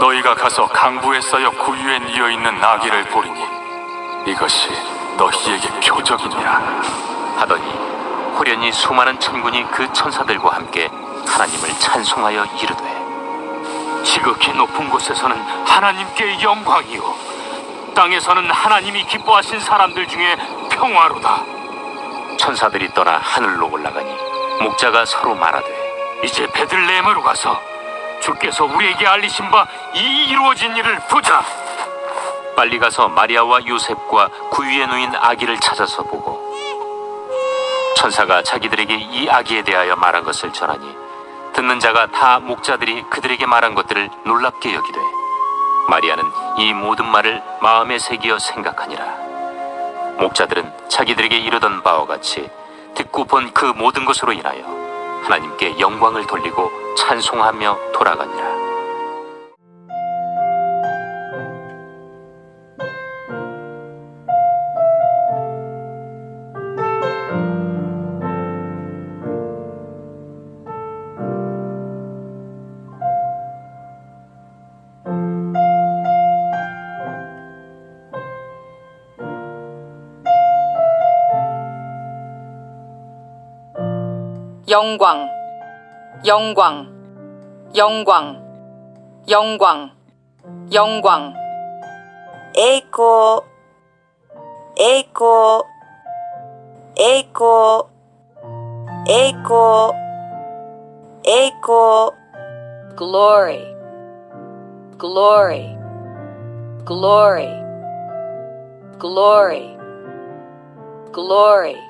너희가 가서 강부에 쌓여 구유에 뉘어 있는 나귀를 보리니 이것이 너희에게 표적이니라. 하더니 호련히 수많은 천군이 그 천사들과 함께 하나님을 찬송하여 이르되 지극히 높은 곳에서는 하나님께 영광이요 땅에서는 하나님이 기뻐하신 사람들 중에 평화로다 천사들이 떠나 하늘로 올라가니 목자가 서로 말하되 이제 베들레헴으로 가서 주께서 우리에게 알리신 바 이 이루어진 일을 보자. 빨리 가서 마리아와 요셉과 구유에 누인 아기를 찾아서 보고 천사가 자기들에게 이 아기에 대하여 말한 것을 전하니 듣는 자가 다 목자들이 그들에게 말한 것들을 놀랍게 여기되 마리아는 이 모든 말을 마음에 새기어 생각하니라. 목자들은 자기들에게 이르던 바와 같이 듣고 본 그 모든 것으로 인하여 하나님께 영광을 돌리고 찬송하며 돌아가니라 영광, 영광, 영광, 영광, 영광. 에이코 에이코 에이코 에이코 에이코 Glory, glory, glory, glory, glory.